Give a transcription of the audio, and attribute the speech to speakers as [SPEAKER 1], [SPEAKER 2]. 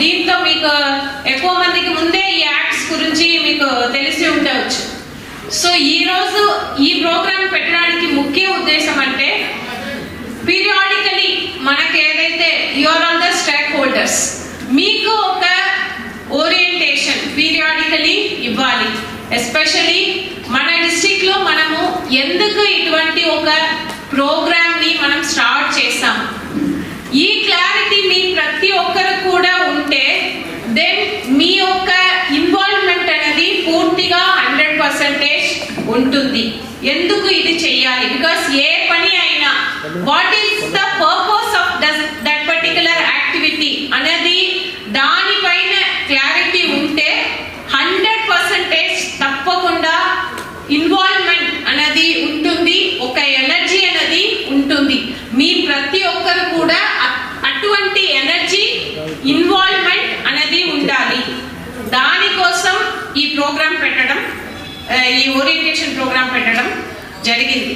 [SPEAKER 1] దీంతో మీకు ఎక్కువ మందికి ముందే ఈ యాక్ట్స్ గురించి మీకు తెలిసి ఉండవచ్చు. సో ఈ రోజు ఈ ప్రోగ్రామ్ పెట్టడానికి ముఖ్య ఉద్దేశం అంటే పీరియాడికలీ మనకి ఏదైతే your all the stock holders మీకు ఒక ఓరియంటేషన్ పీరియాడికలీ ఇవ్వాలి. ఎస్పెషలీ మన డిస్టిక్లో మనము ఎందుకు ఇటువంటి ఒక ప్రోగ్రామ్ ఉంటుంది. ఎందుకు ఇది చెయ్యాలి? బికాస్ ఏ పని అయినా what is the purpose of that particular activity అనేది దానిపైన క్లారిటీ ఉంటే హండ్రెడ్ పర్సెంటేజ్ తప్పకుండా ఇన్వాల్వ్మెంట్ అనేది ఉంటుంది ఒక ఎనర్జీ అనేది ఉంటుంది. మీ ప్రతి ఒక్కరు కూడా అటువంటి ఎనర్జీ ఇన్వాల్వ్మెంట్ అనేది ఉండాలి. దానికోసం ఈ ప్రోగ్రాం పెట్టడం ఈ ఓరియంటేషన్ ప్రోగ్రాం పెట్టడం జరిగింది.